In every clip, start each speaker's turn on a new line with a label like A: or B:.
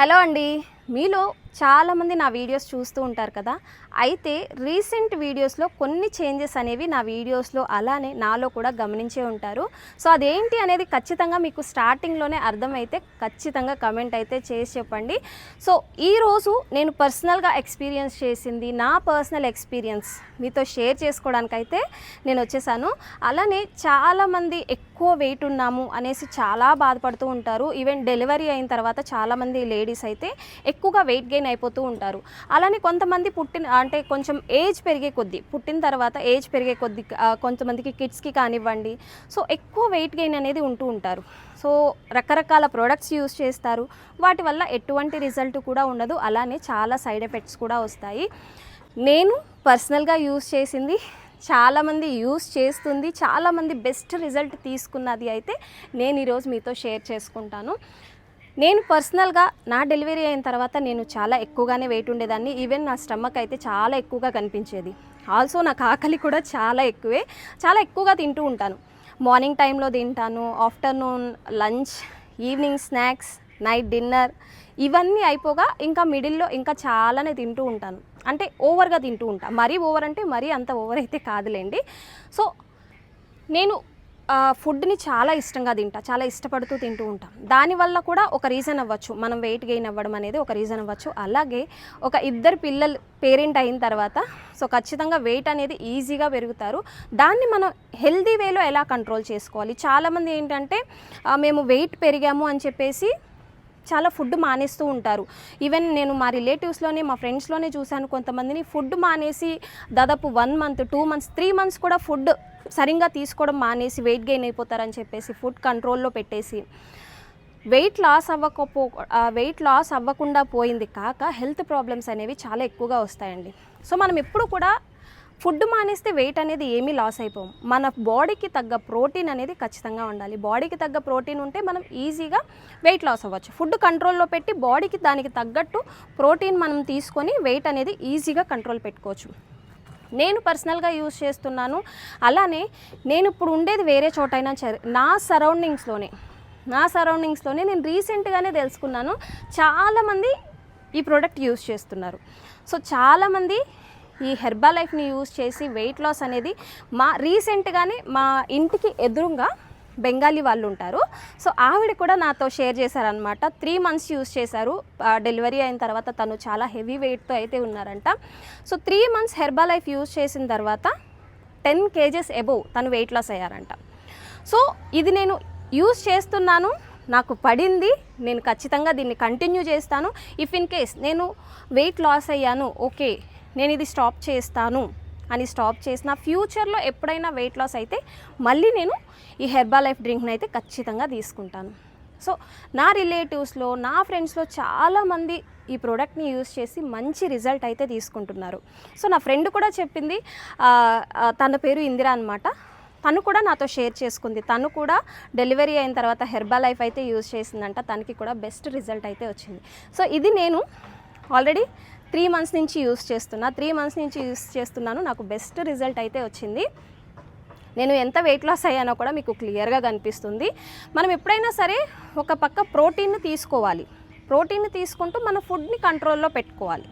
A: Hello అండి. మీలో చాలామంది నా వీడియోస్ చూస్తూ ఉంటారు కదా అయితే రీసెంట్ వీడియోస్లో కొన్ని చేంజెస్ అనేవి నా వీడియోస్లో అలానే నాలో కూడా గమనించే ఉంటారు. సో అదేంటి అనేది ఖచ్చితంగా మీకు స్టార్టింగ్లోనే అర్థమైతే ఖచ్చితంగా కమెంట్ అయితే చేసి చెప్పండి. సో ఈరోజు నేను పర్సనల్గా ఎక్స్పీరియన్స్ చేసింది నా పర్సనల్ ఎక్స్పీరియన్స్ మీతో షేర్ చేసుకోవడానికైతే నేను వచ్చేసాను. అలానే చాలామంది ఎక్కువ వెయిట్ ఉన్నాము అనేసి చాలా బాధపడుతూ ఉంటారు. ఈవెన్ డెలివరీ అయిన తర్వాత చాలామంది లేడీస్ అయితే ఎక్కువగా వెయిట్ గెయిన్ అయిపోతూ ఉంటారు. అలానే కొంతమంది పుట్టిన అంటే కొంచెం ఏజ్ పెరిగే కొద్దీ పుట్టిన తర్వాత ఏజ్ పెరిగే కొద్దీ కొంతమందికి కిడ్స్కి కానివ్వండి. సో ఎక్కువ వెయిట్ గెయిన్ అనేది ఉంటూ ఉంటారు. సో రకరకాల ప్రోడక్ట్స్ యూస్ చేస్తారు. వాటి వల్ల ఎటువంటి రిజల్ట్ కూడా ఉండదు. అలానే చాలా సైడ్ ఎఫెక్ట్స్ కూడా వస్తాయి. నేను పర్సనల్గా యూస్ చేసింది చాలామంది యూస్ చేస్తుంది చాలామంది బెస్ట్ రిజల్ట్ తీసుకున్నది అయితే నేను ఈరోజు మీతో షేర్ చేసుకుంటాను. నేను పర్సనల్గా నా డెలివరీ అయిన తర్వాత నేను చాలా ఎక్కువగానే వెయిట్ ఉండేదాన్ని. ఈవెన్ నా స్టమక్ అయితే చాలా ఎక్కువగా కనిపించేది. ఆల్సో నాకు ఆకలి కూడా చాలా ఎక్కువే. చాలా ఎక్కువగా తింటూ ఉంటాను. మార్నింగ్ టైంలో తింటాను afternoon lunch evening snacks night dinner ఇవన్నీ అయిపోగా ఇంకా మిడిల్లో ఇంకా చాలానే తింటూ ఉంటాను. అంటే ఓవర్గా తింటూ ఉంటాను మరీ ఓవర్ అంటే మరీ అంత ఓవర్ అయితే కాదులేండి. సో నేను ఫుడ్ని చాలా ఇష్టంగా తింటా చాలా ఇష్టపడుతూ తింటూ ఉంటాం. దానివల్ల కూడా ఒక రీజన్ అవ్వచ్చు. మనం వెయిట్ గెయిన్ అవ్వడం అనేది ఒక రీజన్ అవ్వచ్చు. అలాగే ఒక ఇద్దరు పిల్లలు పేరెంట్ అయిన తర్వాత సో ఖచ్చితంగా వెయిట్ అనేది ఈజీగా పెరుగుతారు. దాన్ని మనం హెల్దీ వేలో ఎలా కంట్రోల్ చేసుకోవాలి? చాలామంది ఏంటంటే మేము వెయిట్ పెరిగాము అని చెప్పేసి చాలా ఫుడ్ మానేస్తూ ఉంటారు. ఈవెన్ నేను మా రిలేటివ్స్లోనే మా ఫ్రెండ్స్లోనే చూశాను కొంతమందిని. ఫుడ్ మానేసి దాదాపు one month two months three months కూడా ఫుడ్ సరిగ్గా తీసుకోవడం మానేసి వెయిట్ గెయిన్ అయిపోతారని చెప్పేసి ఫుడ్ కంట్రోల్లో పెట్టేసి వెయిట్ లాస్ అవ్వకపో వెయిట్ లాస్ అవ్వకుండా పోయింది కాక హెల్త్ ప్రాబ్లమ్స్ అనేవి చాలా ఎక్కువగా వస్తాయండి. సో మనం ఎప్పుడు కూడా ఫుడ్ మానేస్తే వెయిట్ అనేది ఏమీ లాస్ అయిపోం మన బాడీకి తగ్గ ప్రోటీన్ అనేది ఖచ్చితంగా ఉండాలి. బాడీకి తగ్గ ప్రోటీన్ ఉంటే మనం ఈజీగా వెయిట్ లాస్ అవ్వచ్చు. ఫుడ్ కంట్రోల్లో పెట్టి బాడీకి దానికి తగ్గట్టు ప్రోటీన్ మనం తీసుకొని వెయిట్ అనేది ఈజీగా కంట్రోల్ పెట్టుకోవచ్చు. నేను పర్సనల్గా యూజ్ చేస్తున్నాను. అలానే నేను ఇప్పుడు ఉండేది వేరే చోటైనా సరే నా సరౌండింగ్స్లోనే నా సరౌండింగ్స్లోనే నేను రీసెంట్గానే తెలుసుకున్నాను. చాలామంది ఈ ప్రోడక్ట్ యూజ్ చేస్తున్నారు. సో చాలామంది ఈ హెర్బా లైఫ్ని యూజ్ చేసి వెయిట్ లాస్ అనేది మా రీసెంట్గానే మా ఇంటికి ఎదురుగా బెంగాలీ వాళ్ళు ఉంటారు. సో ఆవిడ కూడా నాతో షేర్ చేశారనమాట త్రీ మంత్స్ యూస్ చేశారు. డెలివరీ అయిన తర్వాత తను చాలా హెవీ వెయిట్తో అయితే ఉన్నారంట. So three months Herbalife use చేసిన తర్వాత టెన్ కేజెస్ ఎబోవ్ తను వెయిట్ లాస్ అయ్యారంట. సో ఇది నేను యూజ్ చేస్తున్నాను. నాకు పడింది. నేను ఖచ్చితంగా దీన్ని కంటిన్యూ చేస్తాను. ఇఫ్ ఇన్ కేస్ నేను వెయిట్ లాస్ అయ్యాను ఓకే నేను ఇది స్టాప్ చేస్తాను. అని స్టాప్ చేసిన ఫ్యూచర్లో ఎప్పుడైనా వెయిట్ లాస్ అయితే మళ్ళీ నేను ఈ హెర్బా లైఫ్ డ్రింక్ని అయితే ఖచ్చితంగా తీసుకుంటాను. సో నా రిలేటివ్స్లో నా ఫ్రెండ్స్లో చాలామంది ఈ ప్రోడక్ట్ని యూస్ చేసి మంచి రిజల్ట్ అయితే తీసుకుంటున్నారు. సో నా ఫ్రెండ్ కూడా చెప్పింది తన పేరు ఇందిరా అనమాట తను కూడా నాతో షేర్ చేసుకుంది. తను కూడా డెలివరీ అయిన తర్వాత హెర్బా లైఫ్ అయితే యూజ్ చేసిందంట. తనకి కూడా బెస్ట్ రిజల్ట్ అయితే వచ్చింది. సో ఇది నేను ఆల్రెడీ త్రీ మంత్స్ నుంచి యూస్ చేస్తున్నా త్రీ మంత్స్ నుంచి యూస్ చేస్తున్నాను. నాకు బెస్ట్ రిజల్ట్ అయితే వచ్చింది. నేను ఎంత వెయిట్ లాస్ అయ్యానో కూడా మీకు క్లియర్గా కనిపిస్తుంది. మనం ఎప్పుడైనా సరే ఒక పక్క ప్రోటీన్ తీసుకోవాలి. ప్రోటీన్ తీసుకుంటూ మన ఫుడ్ని కంట్రోల్లో పెట్టుకోవాలి.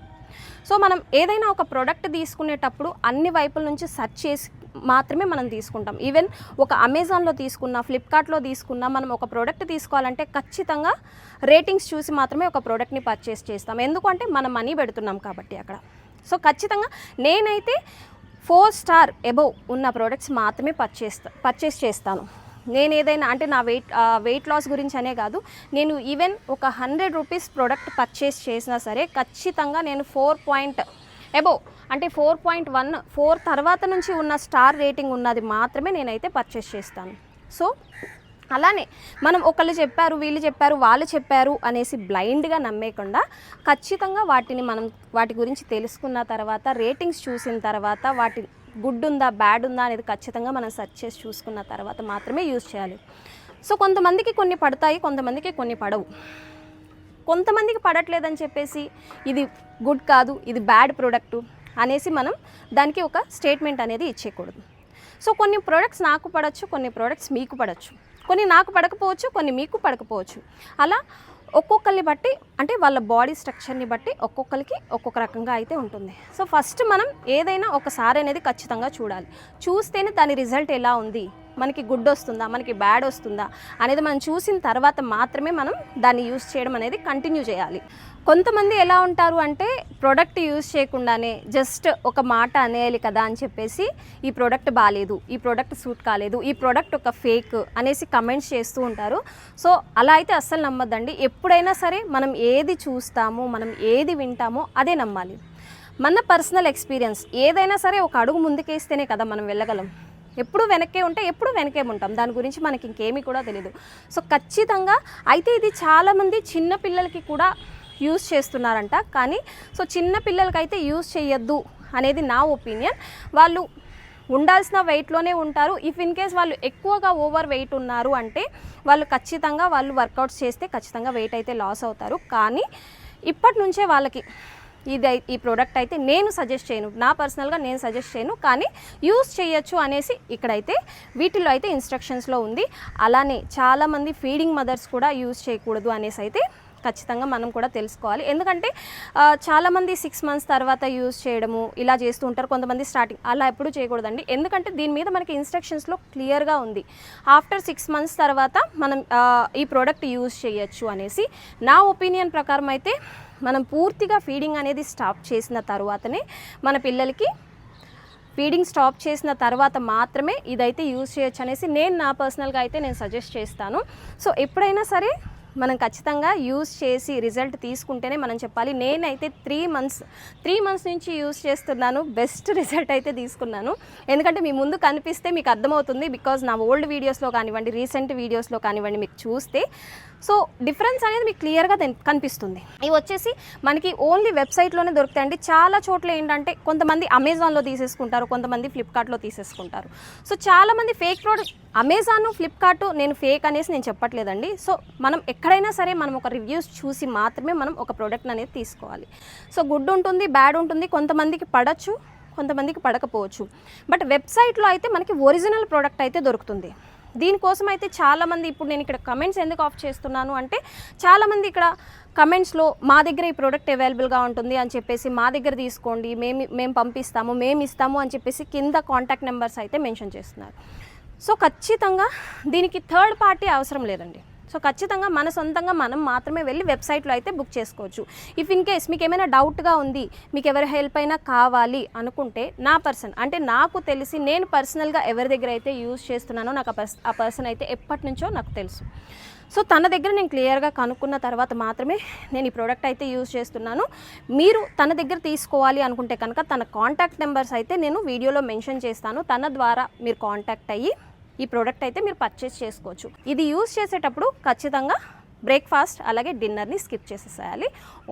A: సో మనం ఏదైనా ఒక ప్రోడక్ట్ తీసుకునేటప్పుడు అన్ని వైపుల నుంచి సెర్చ్ చేసి మాత్రమే మనం తీసుకుంటాం. ఈవెన్ ఒక అమెజాన్లో తీసుకున్న ఫ్లిప్కార్ట్లో తీసుకున్న మనం ఒక ప్రోడక్ట్ తీసుకోవాలంటే ఖచ్చితంగా రేటింగ్స్ చూసి మాత్రమే ఒక ప్రోడక్ట్ని పర్చేస్ చేస్తాం. ఎందుకంటే మనం మనీ పెడుతున్నాం కాబట్టి అక్కడ. సో ఖచ్చితంగా నేనైతే ఫోర్ స్టార్ ఎబోవ్ ఉన్న ప్రోడక్ట్స్ మాత్రమే పర్చేస్ పర్చేస్ చేస్తాను. నేను ఏదైనా అంటే నా వెయిట్ వెయిట్ లాస్ గురించి అనే కాదు. నేను ఈవెన్ ఒక హండ్రెడ్ రూపీస్ ప్రోడక్ట్ పర్చేస్ చేసినా సరే ఖచ్చితంగా నేను ఫోర్ పాయింట్ ఎబోవ్ అంటే ఫోర్ పాయింట్ వన్ ఫోర్ తర్వాత నుంచి ఉన్న స్టార్ రేటింగ్ ఉన్నది మాత్రమే నేనైతే పర్చేస్ చేస్తాను. సో అలానే మనం ఒకళ్ళు చెప్పారు వీళ్ళు చెప్పారు వాళ్ళు చెప్పారు అనేసి బ్లైండ్గా నమ్మేయకుండా ఖచ్చితంగా వాటిని మనం వాటి గురించి తెలుసుకున్న తర్వాత రేటింగ్స్ చూసిన తర్వాత వాటి గుడ్ ఉందా బ్యాడ్ ఉందా అనేది ఖచ్చితంగా మనం సెర్చ్ చేసి చూసుకున్న తర్వాత మాత్రమే యూజ్ చేయాలి. సో కొంతమందికి కొన్ని పడతాయి కొంతమందికి కొన్ని పడవు. కొంతమందికి పడట్లేదని చెప్పేసి ఇది గుడ్ కాదు ఇది బ్యాడ్ ప్రోడక్ట్ అనేసి మనం దానికి ఒక స్టేట్మెంట్ అనేది ఇచ్చేయకూడదు. సో కొన్ని ప్రోడక్ట్స్ నాకు పడవచ్చు కొన్ని ప్రోడక్ట్స్ మీకు పడవచ్చు కొన్ని నాకు పడకపోవచ్చు కొన్ని మీకు పడకపోవచ్చు. అలా ఒక్కొక్కరిని బట్టి అంటే వాళ్ళ బాడీ స్ట్రక్చర్ని బట్టి ఒక్కొక్కరికి ఒక్కొక్క రకంగా అయితే ఉంటుంది. సో ఫస్ట్ మనం ఏదైనా ఒకసారి అనేది ఖచ్చితంగా చూడాలి. చూస్తేనే దాని రిజల్ట్ ఎలా ఉంది? మనకి గుడ్ వస్తుందా మనకి బ్యాడ్ వస్తుందా అనేది మనం చూసిన తర్వాత మాత్రమే మనం దాన్ని యూస్ చేయడం అనేది కంటిన్యూ చేయాలి. కొంతమంది ఎలా ఉంటారు అంటే ప్రోడక్ట్ యూజ్ చేయకుండానే జస్ట్ ఒక మాట అనేయాలి కదా అని చెప్పేసి ఈ ప్రోడక్ట్ బాగాలేదు ఈ ప్రోడక్ట్ సూట్ కాలేదు ఈ ప్రోడక్ట్ ఒక ఫేక్ అనేసి కమెంట్స్ చేస్తూ ఉంటారు. సో అలా అయితే అస్సలు నమ్మద్దండి. ఎప్పుడైనా సరే మనం ఏది చూస్తామో మనం ఏది వింటామో అదే నమ్మాలి. మన పర్సనల్ ఎక్స్పీరియన్స్ ఏదైనా సరే ఒక అడుగు ముందుకేస్తేనే కదా మనం వెళ్ళగలం. ఎప్పుడు వెనక్కే ఉంటే ఎప్పుడు వెనకే ఉంటాం. దాని గురించి మనకి ఇంకేమీ కూడా తెలియదు సో ఖచ్చితంగా అయితే ఇది చాలామంది చిన్న పిల్లలకి కూడా యూస్ చేస్తున్నారంట. కానీ సో చిన్న పిల్లలకైతే యూస్ చేయొద్దు అనేది నా ఒపీనియన్. వాళ్ళు ఉండాల్సిన వెయిట్లోనే ఉంటారు. ఇఫ్ ఇన్ కేస్ వాళ్ళు ఎక్కువగా ఓవర్ వెయిట్ ఉన్నారు అంటే వాళ్ళు ఖచ్చితంగా వాళ్ళు వర్కౌట్స్ చేస్తే ఖచ్చితంగా వెయిట్ అయితే లాస్ అవుతారు. కానీ ఇప్పటి నుంచే వాళ్ళకి ఇది ఈ ప్రోడక్ట్ అయితే నేను సజెస్ట్ చేయను. నా పర్సనల్గా నేను సజెస్ట్ చేయను. కానీ యూస్ చేయొచ్చు అనేసి ఇక్కడైతే వీటిలో అయితే ఇన్స్ట్రక్షన్స్లో ఉంది. అలానే చాలామంది ఫీడింగ్ మదర్స్ కూడా యూస్ చేయకూడదు అనేసి అయితే ఖచ్చితంగా మనం కూడా తెలుసుకోవాలి. ఎందుకంటే చాలామంది సిక్స్ మంత్స్ తర్వాత యూజ్ చేయడము ఇలా చేస్తూ ఉంటారు. కొంతమంది స్టార్టింగ్ అలా ఎప్పుడు చేయకూడదండి. ఎందుకంటే దీని మీద మనకి ఇన్స్ట్రక్షన్స్లో క్లియర్గా ఉంది. ఆఫ్టర్ సిక్స్ మంత్స్ తర్వాత మనం ఈ ప్రోడక్ట్ యూజ్ చేయొచ్చు అనేసి నా ఒపీనియన్ ప్రకారం అయితే మనం పూర్తిగా ఫీడింగ్ అనేది స్టాప్ చేసిన తర్వాతనే మన పిల్లలకి ఫీడింగ్ స్టాప్ చేసిన తర్వాత మాత్రమే ఇదైతే యూజ్ చేయొచ్చు అనేసి నేను నా పర్సనల్గా అయితే నేను సజెస్ట్ చేస్తాను. సో ఎప్పుడైనా సరే మనం ఖచ్చితంగా యూజ్ చేసి రిజల్ట్ తీసుకుంటేనే మనం చెప్పాలి. నేనైతే త్రీ మంత్స్ త్రీ మంత్స్ నుంచి యూజ్ చేస్తున్నాను బెస్ట్ రిజల్ట్ అయితే తీసుకున్నాను. ఎందుకంటే మీ ముందు కనిపిస్తే మీకు అర్థమవుతుంది. బికాజ్ నా ఓల్డ్ వీడియోస్లో కానివ్వండి రీసెంట్ వీడియోస్లో కానివ్వండి మీకు చూస్తే సో డిఫరెన్స్ అనేది మీకు క్లియర్గా కనిపిస్తుంది. ఇవి వచ్చేసి మనకి ఓన్లీ వెబ్సైట్లోనే దొరుకుతాయండి. చాలా చోట్ల ఏంటంటే కొంతమంది అమెజాన్లో తీసేసుకుంటారు కొంతమంది ఫ్లిప్కార్ట్లో తీసేసుకుంటారు. సో చాలామంది ఫేక్ ప్రోడక్ట్ అమెజాన్ ఫ్లిప్కార్ట్ నేను ఫేక్ అనేసి నేను చెప్పట్లేదండి. సో మనం ఎక్కడైనా సరే మనం ఒక రివ్యూస్ చూసి మాత్రమే మనం ఒక ప్రోడక్ట్ అనేది తీసుకోవాలి. సో గుడ్ ఉంటుంది బ్యాడ్ ఉంటుంది కొంతమందికి పడచ్చు కొంతమందికి పడకపోవచ్చు. బట్ వెబ్సైట్లో అయితే మనకి ఒరిజినల్ ప్రోడక్ట్ అయితే దొరుకుతుంది. దీనికోసం అయితే చాలామంది ఇప్పుడు నేను ఇక్కడ కమెంట్స్ ఎందుకు ఆఫ్ చేస్తున్నాను అంటే చాలామంది ఇక్కడ కమెంట్స్లో మా దగ్గర ఈ ప్రోడక్ట్ అవైలబుల్గా ఉంటుంది అని చెప్పేసి మా దగ్గర తీసుకోండి మేము మేము పంపిస్తాము మేము ఇస్తాము అని చెప్పేసి కింద కాంటాక్ట్ నెంబర్స్ అయితే మెన్షన్ చేస్తున్నారు. సో ఖచ్చితంగా దీనికి థర్డ్ పార్టీ అవసరం లేదండి. సో ఖచ్చితంగా మన సొంతంగా మనం మాత్రమే వెళ్ళి వెబ్సైట్లో అయితే బుక్ చేసుకోవచ్చు. ఇఫ్ ఇన్ కేస్ మీకు ఏమైనా డౌట్గా ఉంది మీకు ఎవరి హెల్ప్ అయినా కావాలి అనుకుంటే నా పర్సన్ అంటే నాకు తెలిసి నేను పర్సనల్గా ఎవరి దగ్గర అయితే యూజ్ చేస్తున్నానో నాకు ఆ ఆ పర్సన్ అయితే ఎప్పటి నుంచో నాకు తెలుసు. సో తన దగ్గర నేను క్లియర్గా కనుక్కున్న తర్వాత మాత్రమే నేను ఈ ప్రోడక్ట్ అయితే యూజ్ చేస్తున్నాను. మీరు తన దగ్గర తీసుకోవాలి అనుకుంటే కనుక తన కాంటాక్ట్ నెంబర్స్ అయితే నేను వీడియోలో మెన్షన్ చేస్తాను. తన ద్వారా మీరు కాంటాక్ట్ అయ్యి ఈ ప్రోడక్ట్ అయితే మీరు పర్చేస్ చేసుకోవచ్చు. ఇది యూజ్ చేసేటప్పుడు ఖచ్చితంగా బ్రేక్ఫాస్ట్ అలాగే డిన్నర్ని స్కిప్ చేసేసేయాలి.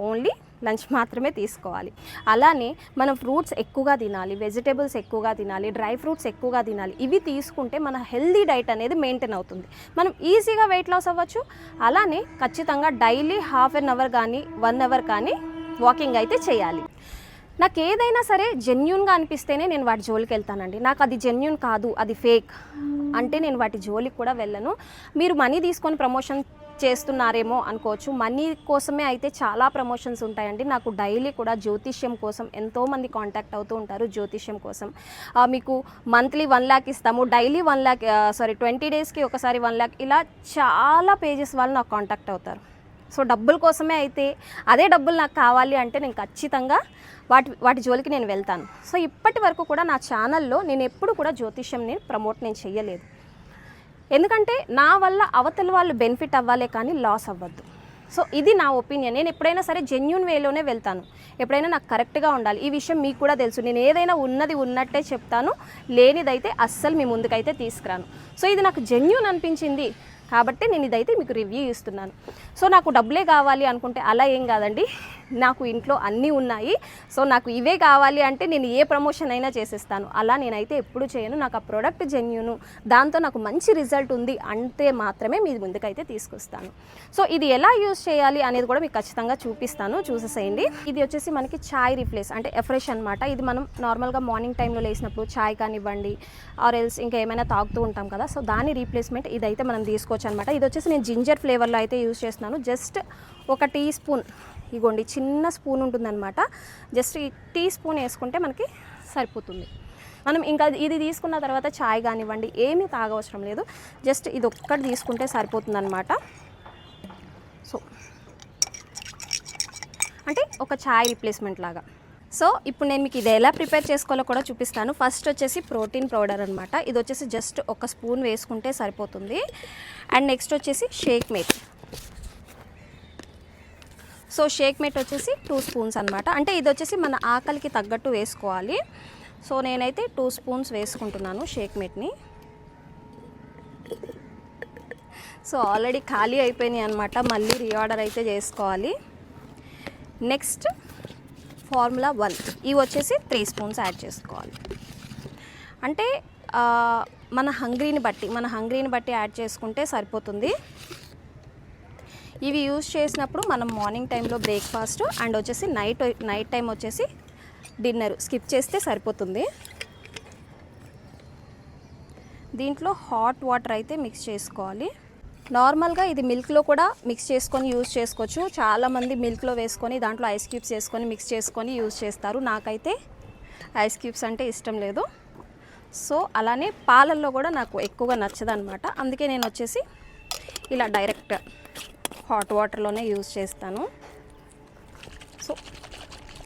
A: ఓన్లీ లంచ్ మాత్రమే తీసుకోవాలి. అలానే మనం ఫ్రూట్స్ ఎక్కువగా తినాలి వెజిటేబుల్స్ ఎక్కువగా తినాలి డ్రై ఫ్రూట్స్ ఎక్కువగా తినాలి ఇవి తీసుకుంటే మన హెల్దీ డైట్ అనేది మెయింటైన్ అవుతుంది. మనం ఈజీగా వెయిట్ లాస్ అవ్వచ్చు. అలానే ఖచ్చితంగా డైలీ హాఫ్ అన్ అవర్ కానీ వన్ అవర్ కానీ వాకింగ్ అయితే చేయాలి. నాకు ఏదైనా సరే జెన్యున్గా అనిపిస్తేనే నేను వాటి జోలికి వెళ్తానండి. నాకు అది జెన్యున్ కాదు అది ఫేక్ అంటే నేను వాటి జోలికి కూడా వెళ్ళను. మీరు మనీ తీసుకొని ప్రమోషన్ చేస్తున్నారేమో అనుకోవచ్చు. మనీ కోసమే అయితే చాలా ప్రమోషన్స్ ఉంటాయండి. నాకు డైలీ కూడా జ్యోతిష్యం కోసం ఎంతోమంది కాంటాక్ట్ అవుతూ ఉంటారు జ్యోతిష్యం కోసం. మీకు మంత్లీ వన్ ల్యాక్ ఇస్తాము. Daily one lakh sorry twenty డేస్కి ఒకసారి వన్ ల్యాక్ ఇలా చాలా పేజెస్ వాళ్ళు నాకు కాంటాక్ట్ అవుతారు. సో డబ్బుల కోసమే అయితే అదే డబ్బులు నాకు కావాలి అంటే నేను ఖచ్చితంగా వాటి వాటి జోలికి నేను వెళ్తాను. సో ఇప్పటి వరకు కూడా నా ఛానల్లో నేను ఎప్పుడు కూడా జ్యోతిష్యం నేను ప్రమోట్ నేను చేయలేదు. ఎందుకంటే నా వల్ల అవతల వాళ్ళు బెనిఫిట్ అవ్వాలే కానీ లాస్ అవ్వద్దు. సో ఇది నా ఒపీనియన్. నేను ఎప్పుడైనా సరే జెన్యున్ వేలోనే వెళ్తాను. ఎప్పుడైనా నాకు కరెక్ట్గా ఉండాలి. ఈ విషయం మీకు కూడా తెలుసు. నేను ఏదైనా ఉన్నది ఉన్నట్టే చెప్తాను. లేనిదైతే అస్సలు మీ ముందుకైతే తీసుకురాను. సో ఇది నాకు జెన్యున్ అనిపించింది. కాబట్టి నేను ఇదైతే మీకు రివ్యూ ఇస్తున్నాను. సో నాకు డబ్బులే కావాలి అనుకుంటే అలా ఏం కాదండి. నాకు ఇంట్లో అన్నీ ఉన్నాయి. సో నాకు ఇవే కావాలి అంటే నేను ఏ ప్రమోషన్ అయినా చేసేస్తాను. అలా నేనైతే ఎప్పుడు చేయను. నాకు ఆ ప్రోడక్ట్ జెన్యును దాంతో నాకు మంచి రిజల్ట్ ఉంది అంటే మాత్రమే మీ ముందుకైతే తీసుకొస్తాను. సో ఇది ఎలా యూజ్ చేయాలి అనేది కూడా మీకు ఖచ్చితంగా చూపిస్తాను. చూసేసేయండి. ఇది వచ్చేసి మనకి చాయ్ రిప్లేస్ అంటే ఎఫ్రెష్ అనమాట ఇది మనం నార్మల్గా మార్నింగ్ టైంలో లేసినప్పుడు చాయ్ కానివ్వండి ఆర్ ఎల్స్ ఇంకా ఏమైనా తాగుతూ ఉంటాం కదా. సో దాని రీప్లేస్మెంట్ ఇదైతే మనం తీసుకోవచ్చు చేసుకోవచ్చు అనమాట ఇది వచ్చేసి నేను జింజర్ ఫ్లేవర్లో అయితే యూజ్ చేస్తున్నాను. జస్ట్ ఒక టీ స్పూన్ ఇగోండి చిన్న స్పూన్ ఉంటుందన్నమాట. జస్ట్ ఈ టీ స్పూన్ వేసుకుంటే మనకి సరిపోతుంది. మనం ఇంకా ఇది తీసుకున్న తర్వాత ఛాయ్ కానివ్వండి ఏమీ తాగవసరం లేదు. జస్ట్ ఇది ఒక్కటి తీసుకుంటే సరిపోతుందన్నమాట. సో అంటే ఒక చాయ్ రిప్లేస్మెంట్ లాగా. సో ఇప్పుడు నేను మీకు ఇది ఎలా ప్రిపేర్ చేసుకోవాలో కూడా చూపిస్తాను. ఫస్ట్ వచ్చేసి ప్రోటీన్ పౌడర్ అనమాట ఇది వచ్చేసి జస్ట్ ఒక స్పూన్ వేసుకుంటే సరిపోతుంది. అండ్ నెక్స్ట్ వచ్చేసి shake mate. So shake mate వచ్చేసి టూ స్పూన్స్ అనమాట అంటే ఇది వచ్చేసి మన ఆకలికి తగ్గట్టు వేసుకోవాలి. సో నేనైతే టూ స్పూన్స్ వేసుకుంటున్నాను షేక్ మేట్ని. సో ఆల్రెడీ ఖాళీ అయిపోయినాయి అనమాట మళ్ళీ రీఆర్డర్ అయితే చేసుకోవాలి. Next formula one. ఇవి వచ్చేసి త్రీ స్పూన్స్ యాడ్ చేసుకోవాలి. అంటే మన హంగ్రీని బట్టి మన హంగ్రీని బట్టి యాడ్ చేసుకుంటే సరిపోతుంది. ఇవి యూజ్ చేసినప్పుడు మనం మార్నింగ్ టైంలో బ్రేక్ఫాస్ట్ అండ్ వచ్చేసి నైట్ నైట్ టైం వచ్చేసి డిన్నర్ స్కిప్ చేస్తే సరిపోతుంది. దీంట్లో హాట్ వాటర్ అయితే మిక్స్ చేసుకోవాలి. నార్మల్గా ఇది మిల్క్లో కూడా మిక్స్ చేసుకొని యూజ్ చేసుకోవచ్చు. చాలామంది మిల్క్లో వేసుకొని దాంట్లో ఐస్ క్యూబ్స్ వేసుకొని మిక్స్ చేసుకొని యూజ్ చేస్తారు. నాకైతే ఐస్ క్యూబ్స్ అంటే ఇష్టం లేదు. సో అలానే పాలల్లో కూడా నాకు ఎక్కువగా నచ్చదనమాట అందుకే నేను వచ్చేసి ఇలా డైరెక్ట్ హాట్ వాటర్లోనే యూజ్ చేస్తాను. సో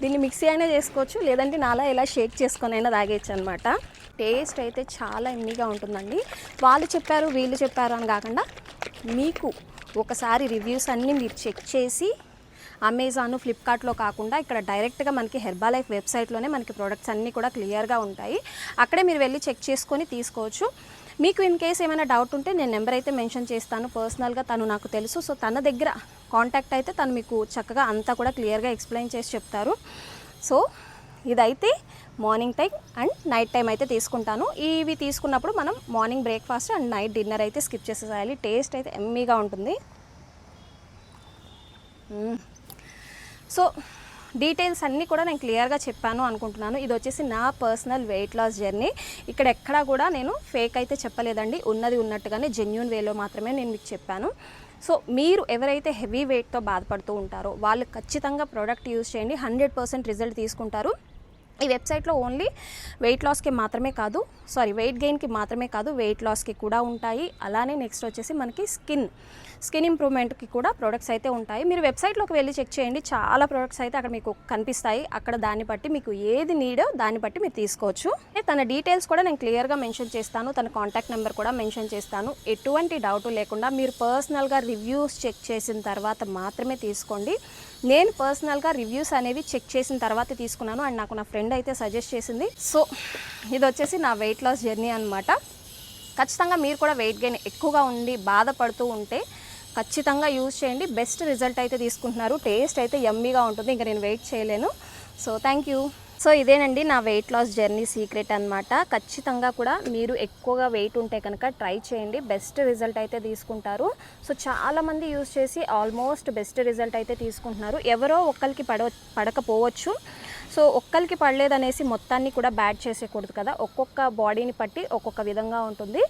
A: దీన్ని మిక్సీ అయినా చేసుకోవచ్చు. లేదంటే నాలా ఇలా షేక్ చేసుకొని అయినా తాగేయచ్చు అనమాట టేస్ట్ అయితే చాలా ఎమ్మీగా ఉంటుందండి. వాళ్ళు చెప్పారు వీళ్ళు చెప్పారు అని కాకుండా మీకు ఒకసారి రివ్యూస్ అన్నీ మీరు చెక్ చేసి అమెజాన్ ఫ్లిప్కార్ట్లో కాకుండా ఇక్కడ డైరెక్ట్గా మనకి హెర్బా లైఫ్ వెబ్సైట్లోనే మనకి ప్రొడక్ట్స్ అన్నీ కూడా క్లియర్గా ఉంటాయి. అక్కడే మీరు వెళ్ళి చెక్ చేసుకొని తీసుకోవచ్చు. మీకు ఇన్ కేస్ ఏమైనా డౌట్ ఉంటే నేను నెంబర్ అయితే మెన్షన్ చేస్తాను. పర్సనల్గా తను నాకు తెలుసు. సో తన దగ్గర కాంటాక్ట్ అయితే తను మీకు చక్కగా అంతా కూడా క్లియర్గా ఎక్స్ప్లెయిన్ చేసి చెప్తారు. సో ఇదైతే morning time and night time అయితే తీసుకుంటాను. ఇవి తీసుకున్నప్పుడు మనం morning breakfast and night dinner అయితే స్కిప్ చేసేసేయాలి. టేస్ట్ అయితే ఎమ్మీగా ఉంటుంది. సో డీటెయిల్స్ అన్నీ కూడా నేను క్లియర్గా చెప్పాను అనుకుంటున్నాను. ఇది వచ్చేసి నా పర్సనల్ వెయిట్ లాస్ జర్నీ. ఇక్కడ ఎక్కడా కూడా నేను ఫేక్ అయితే చెప్పలేదండి. ఉన్నది ఉన్నట్టుగానే జెన్యున్ వేలో మాత్రమే నేను మీకు చెప్పాను. సో మీరు ఎవరైతే హెవీ వెయిట్తో బాధపడుతూ ఉంటారో వాళ్ళు ఖచ్చితంగా ప్రోడక్ట్ యూజ్ చేయండి. హండ్రెడ్ పర్సెంట్ రిజల్ట్ తీసుకుంటారు. ఈ వెబ్సైట్లో ఓన్లీ వెయిట్ లాస్కి మాత్రమే కాదు సారీ వెయిట్ గెయిన్కి మాత్రమే కాదు వెయిట్ లాస్కి కూడా ఉంటాయి. అలానే నెక్స్ట్ వచ్చేసి మనకి స్కిన్ స్కిన్ ఇంప్రూవ్మెంట్కి కూడా ప్రొడక్ట్స్ అయితే ఉంటాయి. మీరు వెబ్సైట్లోకి వెళ్ళి చెక్ చేయండి. చాలా ప్రొడక్ట్స్ అయితే అక్కడ మీకు కనిపిస్తాయి. అక్కడ దాన్ని బట్టి మీకు ఏది నీడో దాన్ని బట్టి మీరు తీసుకోవచ్చు. తన డీటెయిల్స్ కూడా నేను క్లియర్గా మెన్షన్ చేస్తాను. తన కాంటాక్ట్ నెంబర్ కూడా మెన్షన్ చేస్తాను. ఎటువంటి డౌట్ లేకుండా మీరు పర్సనల్గా రివ్యూస్ చెక్ చేసిన తర్వాత మాత్రమే తీసుకోండి. నేను పర్సనల్గా రివ్యూస్ అనేవి చెక్ చేసిన తర్వాత తీసుకున్నాను అండ్ నాకు నా ఫ్రెండ్ అయితే సజెస్ట్ చేసింది. సో ఇది వచ్చేసి నా వెయిట్ లాస్ జర్నీ అనమాట ఖచ్చితంగా మీరు కూడా వెయిట్ గెయిన్ ఎక్కువగా ఉండి బాధపడుతూ ఉంటే ఖచ్చితంగా యూజ్ చేయండి. బెస్ట్ రిజల్ట్ అయితే తీసుకుంటున్నారు. టేస్ట్ అయితే యమ్మీగా ఉంటుంది. ఇంకా నేను వెయిట్ చేయలేను. సో థ్యాంక్ యూ సో ఇదేనండి నా వెయిట్ లాస్ జర్నీ సీక్రెట్ అనమాట ఖచ్చితంగా కూడా మీరు ఎక్కువగా వెయిట్ ఉంటే కనుక ట్రై చేయండి. బెస్ట్ రిజల్ట్ అయితే తీసుకుంటారు. సో చాలామంది యూజ్ చేసి ఆల్మోస్ట్ బెస్ట్ రిజల్ట్ అయితే తీసుకుంటున్నారు. ఎవరో ఒక్కరికి పడ పడకపోవచ్చు. సో ఒక్కరికి పడలేదనేసి మొత్తాన్ని కూడా బ్యాడ్ చేసేయకూడదు కదా. ఒక్కొక్క బాడీని బట్టి ఒక్కొక్క విధంగా ఉంటుంది.